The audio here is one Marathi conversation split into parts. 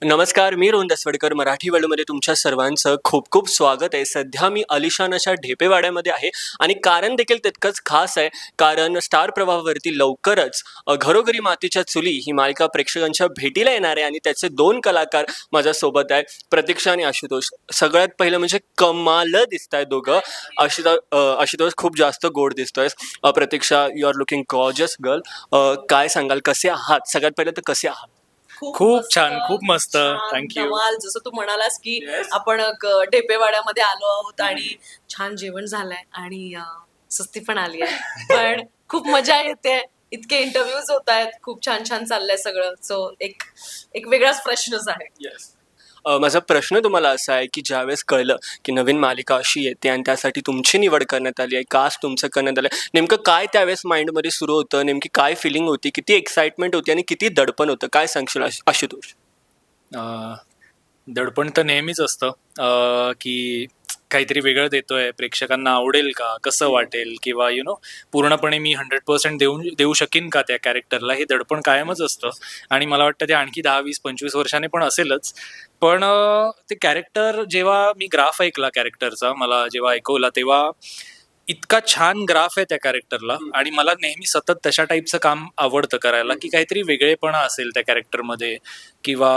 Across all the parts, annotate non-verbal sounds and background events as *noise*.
नमस्कार मी रोहन दसवडकर मराठी वर्ल्डमध्ये तुमच्या सर्वांचं खूप खूप स्वागत आहे. सध्या मी अलिशान अशा ढेपेवाड्यामध्ये आहे आणि कारण देखील तितकंच खास आहे. कारण स्टार प्रवाहावरती लवकरच घरोघरी मातीच्या चुली ही मालिका प्रेक्षकांच्या भेटीला येणार आहे आणि त्याचे दोन कलाकार माझ्यासोबत आहे प्रतीक्षा आणि आशुतोष. सगळ्यात पहिलं म्हणजे कमाल दिसत आहे दोघं. आशुता आशुतोष खूप जास्त गोड दिसतोय. Prateeksha you are looking gorgeous girl काय सांगाल? कसे आहात? सगळ्यात पहिलं तर कसे आहात? खूप मस्त, छान, खूप मस्त. छान, Thank you. कमाल जसं तू म्हणालास की. आपण ग- ढेपेवाड्यामध्ये आलो आहोत आणि छान जेवण झालंय आणि अं, सुस्ती पण आली आहे. पण खूप मजा येते. इतके इंटरव्ह्यूज होत आहेत. खूप छान छान चाललंय सगळं. सो एक एक वेगळाच प्रश्नच आहे. येस माझा प्रश्न तुम्हाला असा आहे की ज्यावेळेस कळलं की नवीन मालिका अशी येते आणि त्यासाठी तुमची निवड करण्यात आली आहे कास्ट तुमचं करण्यात आलं आहे नेमकं काय त्यावेळेस माइंडमध्ये सुरू होतं? नेमकी काय फिलिंग होती? किती एक्साइटमेंट होती आणि किती दडपण होतं? काय सांगशील आशु- आशुतोष अं, दडपण तर नेहमीच असतं. अं, की काहीतरी वेगळं देतोय प्रेक्षकांना आवडेल का कसं वाटेल किंवा यु नो पूर्णपणे मी हंड्रेड पर्सेंट देऊन देऊ शकीन का त्या कॅरेक्टरला हे दडपण कायमच असतं. आणि मला वाटतं ते आणखी दहा वीस पंचवीस वर्षाने पण असेलच. पण ते कॅरेक्टर जेव्हा मी ग्राफ ऐकला कॅरेक्टरचा मला जेव्हा ऐकवला तेव्हा इतका छान ग्राफ आहे त्या कॅरेक्टरला आणि मला नेहमी सतत तशा टाईपचं काम आवडतं करायला की काहीतरी वेगळेपणा असेल त्या कॅरेक्टरमध्ये किंवा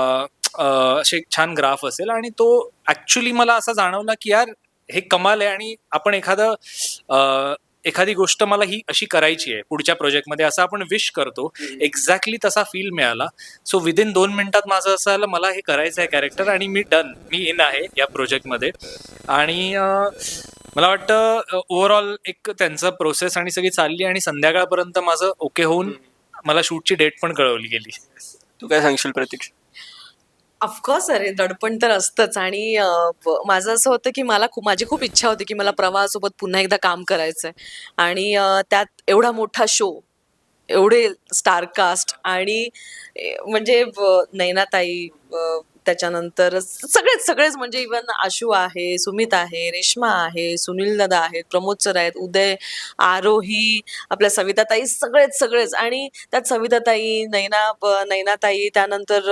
असे छान ग्राफ असेल. आणि तो ऍक्च्युली मला असा जाणवला की यार हे कमाल आहे आणि आपण एखादं एखादी गोष्ट मला ही अशी करायची आहे पुढच्या प्रोजेक्टमध्ये असं आपण विश करतो. एक्झॅक्टली तसा फील मिळाला. सो विदिन दोन मिनिटात माझं असं आलं मला हे करायचं आहे कॅरेक्टर आणि मी डन मी इन आहे या प्रोजेक्टमध्ये. आणि मला वाटतं ओव्हरऑल एक त्यांचं प्रोसेस आणि सगळी चालली आणि संध्याकाळपर्यंत माझं ओके होऊन मला शूटची डेट पण कळवली गेली. तू काय सांगशील प्रतीक्षा? ऑफकोर्स अरे दडपण तर असतंच. आणि अं, माझं असं होतं की मला खूप माझी खूप इच्छा होती की मला प्रवाहासोबत पुन्हा एकदा काम करायचंय. आणि अं, त्यात एवढा मोठा शो एवढे स्टारकास्ट आणि ए, म्हणजे नैनाताई त्याच्यानंतर सगळेच सगळेच म्हणजे इवन आशू आहे सुमित आहे रेश्मा आहे सुनील दादा आहेत प्रमोद सर आहेत उदय आरोही आपल्या सविताताई सगळेच सगळेच. आणि त्यात सविताताई नैना ब- नैनाताई त्यानंतर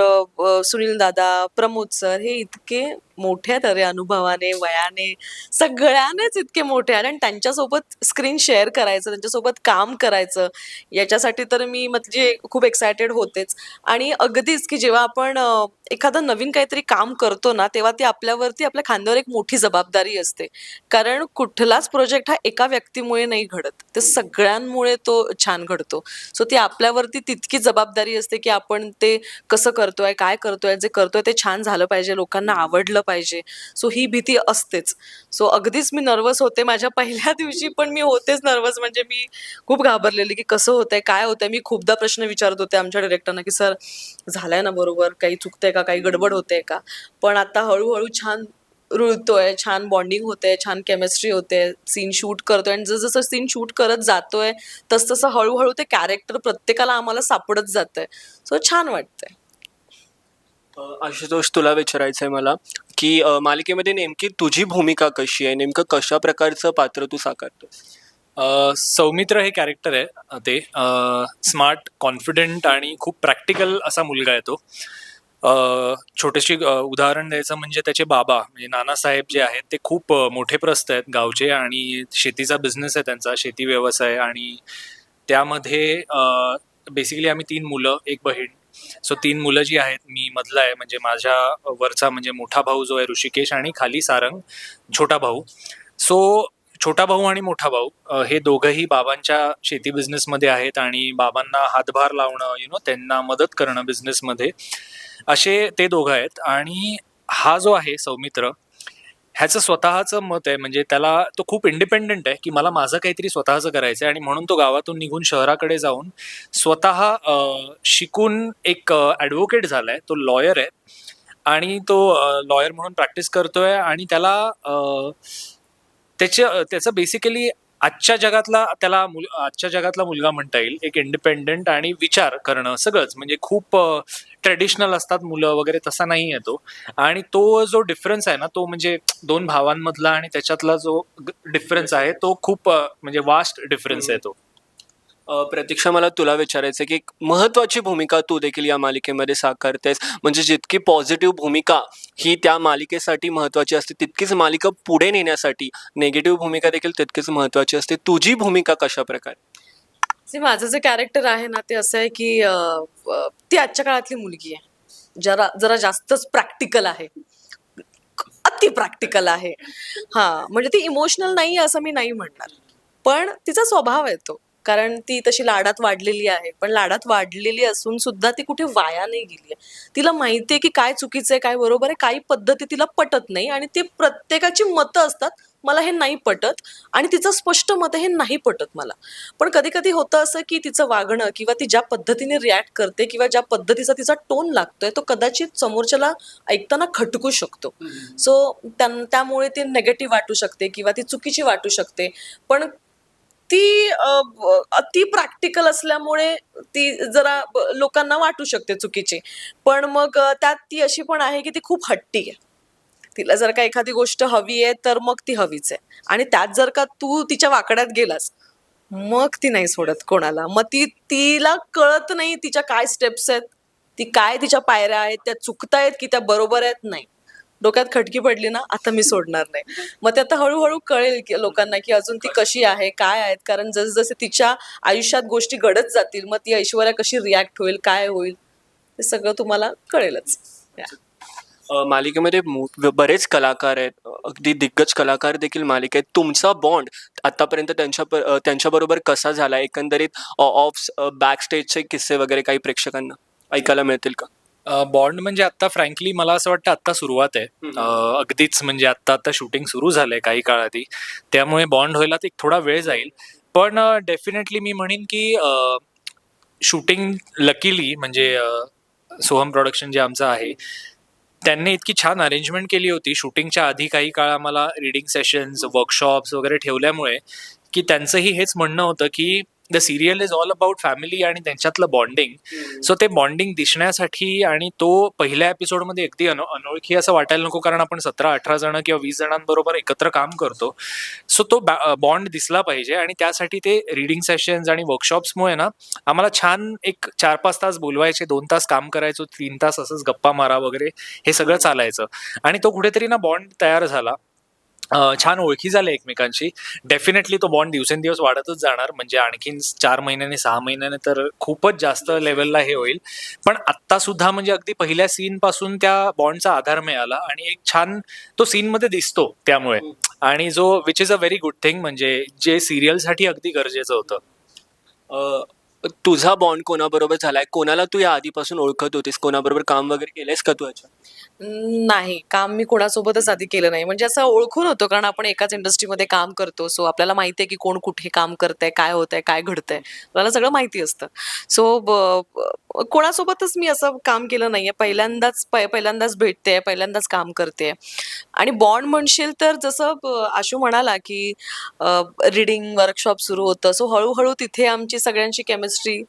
सुनील दादा प्रमोद सर हे इतके मोठ्या तरी अनुभवाने वयाने सगळ्यानेच इतके मोठे आहेत आणि त्यांच्यासोबत स्क्रीन शेअर करायचं त्यांच्यासोबत काम करायचं याच्यासाठी तर मी म्हणजे खूप एक्सायटेड होतेच. आणि अगदीच की जेव्हा आपण एखादं नवीन काहीतरी काम करतो ना तेव्हा ती आपल्यावरती आपल्या खांद्यावर एक मोठी जबाबदारी असते. कारण कुठलाच प्रोजेक्ट हा एका व्यक्तीमुळे नाही घडत. ते सगळ्यांमुळे तो छान घडतो. सो ती आपल्यावरती तितकी जबाबदारी असते की आपण ते कसं करतोय काय करतोय जे करतोय ते छान झालं पाहिजे लोकांना आवडलं पाहिजे. सो ही भीती असतेच. सो अगदीच मी नर्वस होते माझ्या पहिल्या दिवशी पण मी होतेच नर्वस म्हणजे मी खूप घाबरलेली की कसं होतंय काय होतंय. मी खूपदा प्रश्न विचारत होते आमच्या डिरेक्टरना की सर झालंय ना बरोबर? काही चुकतंय का? काही गडबड होते का? पण आता हळूहळू छान रुळतोय छान बॉन्डिंग होते छान केमिस्ट्री होते सीन शूट करतोय. आणि जसं सीन शूट करत जातोय तसं तसं हळूहळू ते कॅरेक्टर प्रत्येकाला आम्हाला सापडत जातंय. सो छान वाटतंय. आशुतोष तुला विचारायचं आहे मला की अ, मालिकेमध्ये नेमकी तुझी भूमिका कशी आहे? नेमकं कशा प्रकारचं पात्र तू साकारतो सौमित्र हे कॅरेक्टर आहे ते. स्मार्ट कॉन्फिडंट आणि खूप प्रॅक्टिकल असा मुलगा आहे तो. अं, छोटेशी उदाहरण द्यायचं म्हणजे त्याचे बाबा म्हणजे नानासाहेब जे आहेत ते खूप मोठे प्रस्त आहेत गावचे आणि शेतीचा बिझनेस आहे त्यांचा शेती व्यवसाय आणि त्यामध्ये बेसिकली आम्ही तीन मुलं एक बहीण. सो तीन मुलं जी आहेत मी मधला आहे. म्हणजे माझ्या वरचा म्हणजे मोठा भाऊ जो आहे ऋषिकेश आणि खाली सारंग छोटा भाऊ. सो छोटा भाऊ आणि मोठा भाऊ हे दोघंही बाबांच्या शेती बिझनेसमध्ये आहेत आणि बाबांना हातभार लावणं यु नो त्यांना मदत करणं बिझनेसमध्ये असे ते दोघं आहेत आणि हा जो आहे सौमित्र ह्याचं स्वतःचं मत आहे म्हणजे त्याला तो खूप इंडिपेंडेंट आहे की मला माझं काहीतरी स्वतःचं करायचं आहे आणि म्हणून तो गावातून निघून शहराकडे जाऊन स्वतः शिकून एक ॲडव्होकेट झालाय तो लॉयर आहे. आणि तो लॉयर म्हणून प्रॅक्टिस करतोय आणि त्याला त्याच्या त्याचं बेसिकली आजच्या जगातला त्याला मुल आजच्या जगातला मुलगा म्हणता येईल एक इंडिपेंडेंट आणि विचार करणं सगळंच. म्हणजे खूप ट्रेडिशनल असतात मुलं वगैरे तसा नाही आहे तो. आणि तो जो डिफरन्स आहे ना तो म्हणजे दोन भावांमधला आणि त्याच्यातला जो डिफरन्स आहे तो खूप म्हणजे वास्ट डिफरन्स आहे तो. प्रतीक्षा मला तुला विचारायचं की एक महत्वाची भूमिका तू देखील या मालिकेमध्ये साकारतेस. म्हणजे जितकी पॉझिटिव्ह भूमिका ही त्या मालिकेसाठी महत्वाची असते तितकीच मालिका पुढे नेण्यासाठी नेगेटिव्ह भूमिका देखील तितकीच महत्वाची असते. तुझी भूमिका कशा प्रकारे माझं जे कॅरेक्टर आहे ना ते असं आहे की अं, अं, ती आजच्या काळातली मुलगी आहे. जरा जरा जास्तच प्रॅक्टिकल आहे. अति प्रॅक्टिकल आहे. हा म्हणजे ती इमोशनल नाही असं मी नाही म्हणणार. पण तिचा स्वभाव आहे तो. कारण ती तशी लाडात वाढलेली आहे. पण लाडात वाढलेली असून सुद्धा ती कुठे वाया नाही गेली आहे. तिला माहिती आहे की काय चुकीचं आहे काय बरोबर आहे काही पद्धती तिला पटत नाही. आणि ते प्रत्येकाची मतं असतात. मला हे नाही पटत आणि तिचं स्पष्ट मत हे नाही पटत मला. पण कधी कधी होतं असं की तिचं वागणं किंवा ती ज्या पद्धतीने रिॲक्ट करते किंवा ज्या पद्धतीचा तिचा टोन लागतोय तो कदाचित समोरच्याला ऐकताना खटकू शकतो. सो त्यामुळे ती नेगेटिव्ह वाटू शकते किंवा ती चुकीची वाटू शकते. पण ती अति प्रॅक्टिकल असल्यामुळे ती जरा लोकांना वाटू शकते चुकीची. पण मग त्यात ती अशी पण आहे की ती खूप हट्टी आहे. तिला जर का एखादी गोष्ट हवी आहे तर मग ती हवीच आहे. आणि त्यात जर का तू तिच्या वाकड्यात गेलास मग ती नाही सोडत कोणाला. मग ती तिला कळत नाही तिच्या काय स्टेप्स आहेत ती काय तिच्या पायऱ्या आहेत त्या चुकतायत की त्या बरोबर आहेत? नाही. डोक्यात खटकी पडली ना आता मी सोडणार नाही. मग ते आता हळूहळू कळेल की लोकांना की अजून ती कशी आहे काय आहेत? कारण जसजसे तिच्या आयुष्यात गोष्टी घडत जातील मग ती ऐश्वर्या कशी रिॲक्ट होईल काय होईल? ते सगळं तुम्हाला कळेलच. या. अ, मालिकेमध्ये मो- बरेच कलाकार आहेत. अगदी दिग्गज कलाकार देखील मालिकेत तुमचा बॉन्ड आतापर्यंत त्यांच्या प- अ, त्यांच्याबरोबर कसा झाला? एकंदरीत ऑफ बॅक स्टेजचे किस्से वगैरे काही प्रेक्षकांना ऐकायला मिळतील का? बॉन्ड म्हणजे आता फ्रँकली मला असं वाटतं आता सुरुवात आहे. अं, अगदीच म्हणजे आता आता शूटिंग सुरू झालंय काही काळ आधी त्यामुळे बॉन्ड व्हायला ते थोडा वेळ जाईल. पण डेफिनेटली मी म्हणेन की शूटिंग लकीली म्हणजे अं, सोहम प्रोडक्शन जे आमचं आहे त्यांनी इतकी छान अरेंजमेंट केली होती. शूटिंगच्या आधी काही काळ आम्हाला रिडिंग सेशन्स वर्कशॉप्स वगैरे ठेवल्यामुळे की त्यांचंही हेच म्हणणं होतं की the serial is all about family आणि त्यांच्यातलं बॉन्डिंग सो ते बॉन्डिंग दिसण्यासाठी आणि तो पहिल्या एपिसोडमध्ये अगदी अनो अनोळखी असं वाटायला नको कारण आपण सतरा अठरा जण किंवा वीस जणांबरोबर एकत्र काम करतो. सो तो बॉन्ड दिसला पाहिजे आणि त्यासाठी ते रिडिंग सेशन्स आणि वर्कशॉप्समुळे ना आम्हाला छान एक चार पाच तास बोलवायचे दोन तास काम करायचो तीन तास असंच गप्पा मारा वगैरे हे सगळं चालायचं. आणि तो कुठेतरी ना बॉन्ड तयार झाला. छान ओळखी झाल्या एकमेकांशी. डेफिनेटली तो बॉन्ड दिवसेंदिवस वाढतच जाणार. म्हणजे आणखीन चार महिन्याने सहा महिन्याने तर खूपच जास्त लेवलला हे होईल. पण आत्ता सुद्धा म्हणजे अगदी पहिल्या सीन पासून त्या बॉन्डचा आधार मिळाला आणि एक छान तो सीन मध्ये दिसतो त्यामुळे. आणि जो which is a very good thing म्हणजे जे सिरियलसाठी अगदी गरजेचं होतं. तुझा बॉन्ड कोणाबरोबर झालाय? कोणाला तू या आधीपासून ओळखत होतीस? कोणाबरोबर काम वगैरे केलंयस का तू याच्या नाही. काम मी कोणासोबतच आधी केलं नाही. म्हणजे असं ओळखून होतो कारण आपण एकाच इंडस्ट्रीमध्ये काम करतो. सो आपल्याला माहिती आहे की कोण कुठे काम करतंय काय होतंय काय घडतंय. आपल्याला सगळं माहिती असतं. सो कोणासोबतच मी असं काम केलं नाहीये. पहिल्यांदाच पहिल्यांदाच भेटते पहिल्यांदाच काम करते. आणि बॉन्ड म्हणशील तर जसं आशू म्हणाला की रिडिंग वर्कशॉप सुरू होतं. सो हळूहळू तिथे आमची सगळ्यांची केमिस्ट्री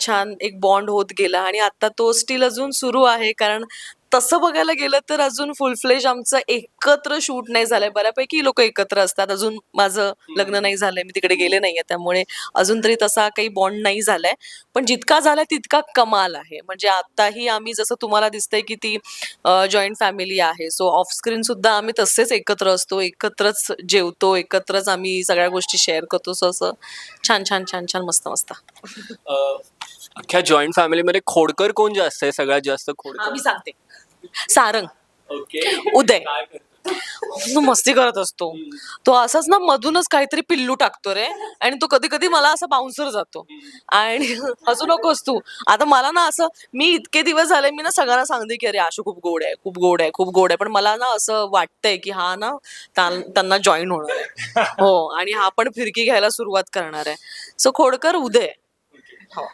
छान एक बॉन्ड होत गेला. आणि आता तो स्टील अजून सुरू आहे. कारण तसं बघायला गेलं तर अजून फुल फ्लेज आमचं एकत्र शूट नाही झालंय. बऱ्यापैकी लोक एकत्र असतात. अजून माझं लग्न नाही झालंय. मी तिकडे गेले नाहीये. त्यामुळे अजून तरी तसा काही बॉन्ड नाही झालाय. पण जितका झालाय तितका कमाल आहे. म्हणजे आताही आम्ही जसं तुम्हाला दिसतंय की ती जॉईंट फॅमिली आहे. सो ऑफ स्क्रीन सुद्धा आम्ही तसेच एकत्र असतो. एकत्रच जेवतो. एकत्रच आम्ही सगळ्या गोष्टी शेअर करतो. सो असं छान छान छान छान मस्त मस्त. अख्ख्या जॉईंट फॅमिलीमध्ये खोडकर कोण जास्त आहे? सगळ्यात जास्त खोडकर. आम्ही सांगते. सारंग. ओके. उदय. काय करतो? तो मस्ती करत असतो. तो असाच ना मधूनच काहीतरी पिल्लू टाकतो रे. आणि तो कधी कधी मला असा बाउन्सर जातो. आणि हसू नकोस तू. आता मला ना असं मी इतके दिवस झाले मी ना सगळ्यांना सांगते की अरे आशू खूप गोड आहे खूप गोड आहे खूप गोड आहे. पण मला ना असं वाटतंय की हा ना त्या- त्यांना जॉईन होणार आहे. *laughs* हो आणि हा पण फिरकी घ्यायला सुरुवात करणार आहे. सो खोडकर उदय. हो.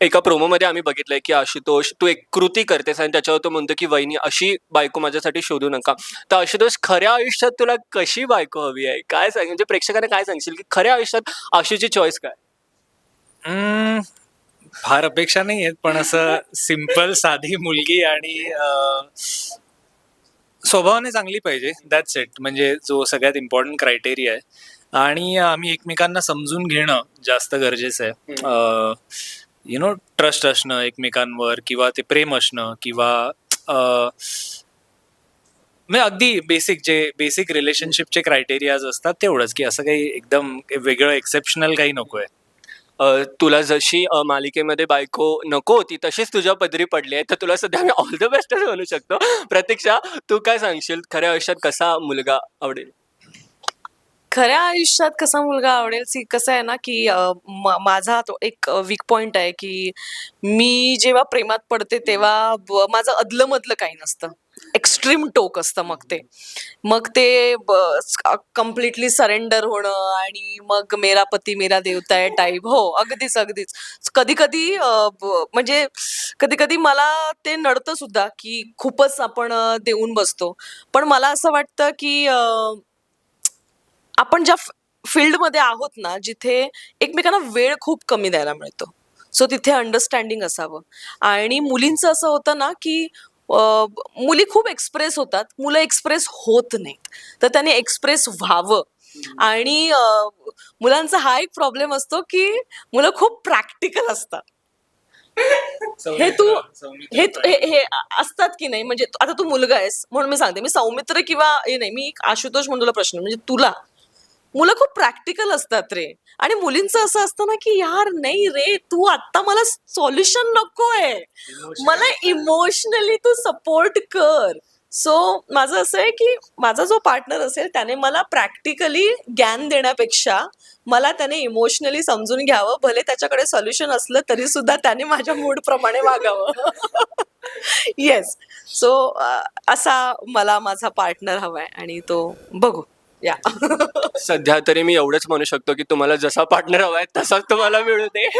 एका प्रोमोमध्ये आम्ही बघितलंय की आशुतोष तू एक कृती करतेस आणि त्याच्यावर तो म्हणतो की वहिनी अशी बायको माझ्यासाठी शोधू नका. तर आशुतोष खऱ्या आयुष्यात तुला कशी बायको हवी आहे? काय सांग म्हणजे प्रेक्षकांना काय सांगशील की खऱ्या आयुष्यात आशूची चॉईस काय? हम्म, फार अपेक्षा नाही आहेत पण असं सिंपल साधी मुलगी आणि अं, स्वभावाने चांगली पाहिजे. दॅट्स इट म्हणजे जो सगळ्यात इम्पॉर्टंट क्रायटेरिया आहे. आणि आम्ही एकमेकांना समजून घेणं जास्त गरजेचं आहे. यु नो ट्रस्ट असणं एकमेकांवर किंवा ते प्रेम असणं किंवा अं, म्हणजे अगदी बेसिक जे बेसिक रिलेशनशिपचे क्रायटेरियाज असतात तेवढंच की असं काही एकदम वेगळं एक्सेप्शनल काही नकोय. तुला जशी मालिकेमध्ये बायको नको होती तशीच तुझ्या पदरी पडली आहे तर तुला सध्या मी ऑल द बेस्टच म्हणू शकतो. प्रतीक्षा तू काय सांगशील? खऱ्या आयुष्यात कसा मुलगा आवडेल? खऱ्या आयुष्यात कसा मुलगा आवडेल? सी कसं आहे ना की म- माझा तो एक वीक पॉइंट आहे की मी जेव्हा प्रेमात पडते तेव्हा ब- माझं अदलं मधलं काही नसतं. एक्स्ट्रीम टोक असतं मग ते. मग ते कम्प्लिटली सरेंडर होणं आणि मग मेरा पती मेरा देवता आहे टाईप हो अगदीच अगदीच. कधी कधी म्हणजे कधी कधी मला ते नडतं सुद्धा की खूपच आपण देऊन बसतो. पण मला असं वाटतं की आपण ज्या फील्डमध्ये आहोत ना जिथे एकमेकांना वेळ खूप कमी द्यायला मिळतो. सो तिथे अंडरस्टँडिंग असावं. आणि मुलींचं असं होतं ना की मुली खूप एक्सप्रेस होतात मुलं एक्सप्रेस होत नाहीत. तर त्याने एक्सप्रेस व्हावं. आणि मुलांचा हा एक प्रॉब्लेम असतो की मुलं खूप प्रॅक्टिकल असतात. हे तू हे हे असतात की नाही? म्हणजे आता तू मुलगा आहेस म्हणून मी सांगते. मी सौमित्र किंवा हे नाही मी एक आशुतोष म्हणून तुला प्रश्न म्हणजे तुला. मुलं खूप प्रॅक्टिकल असतात रे. आणि मुलींचं असं असतं ना की यार नाही रे तू आता मला सॉल्युशन नकोय. मला इमोशनली तू सपोर्ट कर. सो माझं असं आहे की माझा जो पार्टनर असेल त्याने मला प्रॅक्टिकली ज्ञान देण्यापेक्षा मला त्याने इमोशनली समजून घ्यावं. भले त्याच्याकडे सोल्युशन असलं तरी सुद्धा त्याने माझ्या मूड प्रमाणे वागावं. *laughs* येस सो असा मला माझा पार्टनर हवाय आणि तो बघू. या. सध्या तरी मी एवढंच म्हणू शकतो की तुम्हाला जसा पार्टनर हवा आहे तसाच तुम्हाला मिळू दे.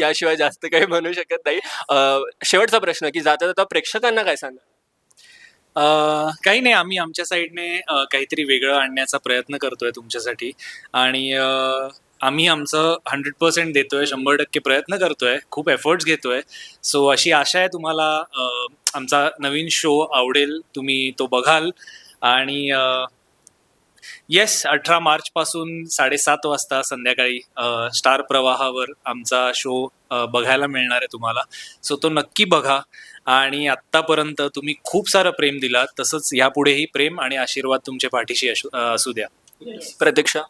याशिवाय जास्त काही म्हणू शकत नाही. अ, शेवटचा प्रश्न की जाता जाता प्रेक्षकांना काय सांगा? अं, काही नाही. आम्ही आमच्या साईडने अं, काहीतरी वेगळं आणण्याचा प्रयत्न करतोय तुमच्यासाठी. आणि अं, आम्ही आमचं हंड्रेड पर्सेंट देतोय शंभर टक्के प्रयत्न करतोय. खूप एफर्ट्स घेतोय. सो अशी आशा आहे तुम्हाला अं, आमचा नवीन शो आवडेल तुम्ही तो बघाल. आणि येस अठरा मार्च पासून साडेसात वाजता संध्याकाळी स्टार प्रवाहावर आमचा शो बघायला मिळणार आहे तुम्हाला. सो तो नक्की बघा. आणि आत्तापर्यंत तुम्ही खूप सारं प्रेम दिला तसंच यापुढेही प्रेम आणि आशीर्वाद तुमच्या पाठीशी असू असू द्या. प्रतीक्षा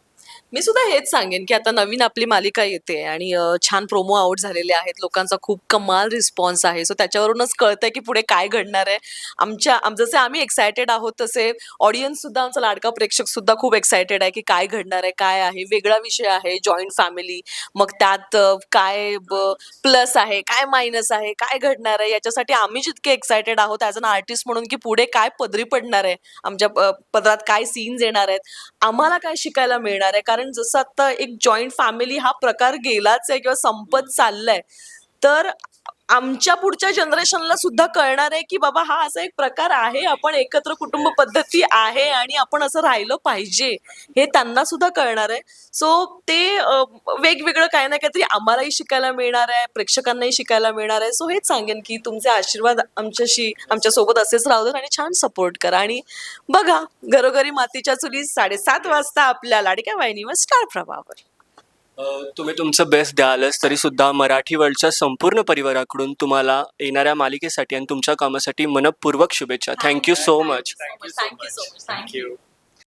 मी सुद्धा हेच सांगेन की आता नवीन आपली मालिका येते आणि छान प्रोमो आउट झालेले आहेत. लोकांचा खूप कमाल रिस्पॉन्स आहे. सो त्याच्यावरूनच कळतंय की पुढे काय घडणार आहे. आमच्या जसे आम्ही एक्सायटेड आहोत तसे ऑडियन्स सुद्धा आमचा लाडका प्रेक्षक सुद्धा खूप एक्सायटेड आहे की काय घडणार आहे काय आहे. वेगळा विषय आहे जॉईंट फॅमिली मग त्यात काय प्लस आहे काय मायनस आहे काय घडणार आहे? याच्यासाठी आम्ही जितके एक्सायटेड आहोत ॲज अन आर्टिस्ट म्हणून की पुढे काय पदरी पडणार आहे? आमच्या पदरात काय सीन्स येणार आहेत? आम्हाला काय शिकायला मिळणार आहे? कारण कारण जसं आता एक जॉईंट फॅमिली हा प्रकार गेलाच आहे किंवा संपत चाललाय तर आमच्या पुढच्या जनरेशनला सुद्धा कळणार आहे की बाबा हा असा एक प्रकार आहे आपण एकत्र कुटुंब पद्धती आहे आणि आपण असं राहिलं पाहिजे हे त्यांना सुद्धा कळणार आहे. सो ते वेगवेगळं काही ना काहीतरी आम्हालाही शिकायला मिळणार आहे प्रेक्षकांनाही शिकायला मिळणार आहे. सो हेच सांगेन की तुमचे आशीर्वाद आमच्याशी आमच्यासोबत असेच राहू देत आणि छान सपोर्ट करा. आणि बघा घरोघरी मातीच्या चुली साडेसात वाजता आपल्या लाडक्या वाहिनीवर स्टार प्रभावर तुम्ही तुमचं बेस्ट द्यालच तरी सुद्धा मराठी वर्ल्डच्या संपूर्ण परिवाराकडून तुम्हाला येणाऱ्या मालिकेसाठी आणि तुमच्या कामासाठी मनपूर्वक शुभेच्छा. Thank you so much thank you so much thank you